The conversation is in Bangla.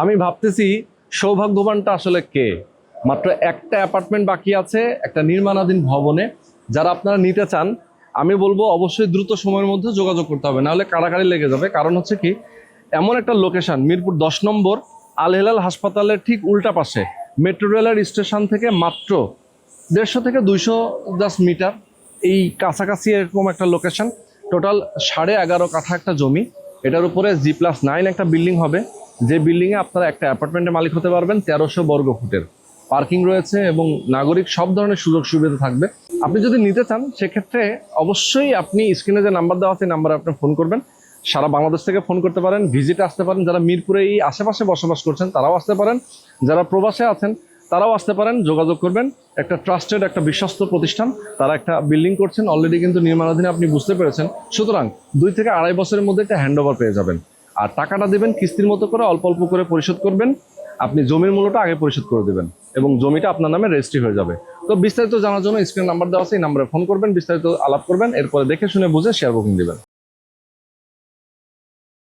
আমি ভাবতেছি সৌভাগ্যবানটা আসলে কে? মাত্র একটা অ্যাপার্টমেন্ট বাকি আছে, একটা নির্মাণাধীন ভবনে। যারা আপনারা নিতে চান, আমি বলব অবশ্যই দ্রুত সময়ের মধ্যে যোগাযোগ করতে হবে। নাহলে কাড়াকাড়ি লেগে যাবে। কারণ হচ্ছে কি, এমন একটা লোকেশন মিরপুর দশ নম্বর আল হেলাল হাসপাতালের ঠিক উল্টা পাশে। মেট্রো রেলের স্টেশন থেকে মাত্র দেড়শো থেকে দুইশো জাস্ট মিটার। এই কাছাকাছি এরকম একটা লোকেশন টোটাল সাড়ে এগারো কাঠা একটা জমি। এটার উপরে জি প্লাস নাইন একটা বিল্ডিং হবে। যে বিল্ডিংয়ে আপনারা একটা অ্যাপার্টমেন্টের মালিক হতে পারবেন, তেরোশো বর্গ ফুটের। পার্কিং রয়েছে এবং নাগরিক সব ধরনের সুযোগ সুবিধা থাকবে। আপনি যদি নিতে চান, সেক্ষেত্রে অবশ্যই আপনি স্ক্রিনে যে নাম্বার দেওয়া আছে নাম্বারে আপনি ফোন করবেন। সারা বাংলাদেশ থেকে ফোন করতে পারেন ভিজিটে আসতে পারেন। যারা মিরপুরে এই আশেপাশে বসবাস করছেন, তারাও আসতে পারেন। যারা প্রবাসে আছেন, তারাও আসতে পারেন। যোগাযোগ করবেন। একটা ট্রাস্টেড একটা বিশ্বস্ত প্রতিষ্ঠান। তারা একটা বিল্ডিং করছেন। অলরেডি কিন্তু নির্মাণাধীন আপনি বুঝতে পেরেছেন। সুতরাং দুই থেকে আড়াই বছরের মধ্যে একটা হ্যান্ড ওভার পেয়ে যাবেন। আর টাকাটা দেবেন কিস্তির মতো করে অল্প অল্প করে পরিশোধ করবেন। আপনি জমির মূল্যটা আগে পরিশোধ করে দেবেন এবং জমিটা আপনার নামে রেজিস্ট্রি হয়ে যাবে। তো বিস্তারিত জানার জন্য স্ক্রিন নাম্বার দেওয়া আছে, এই নাম্বারে ফোন করবেন, বিস্তারিত আলাপ করবেন, এরপরে দেখে শুনে বুঝে শেয়ার বুকিং দিবেন।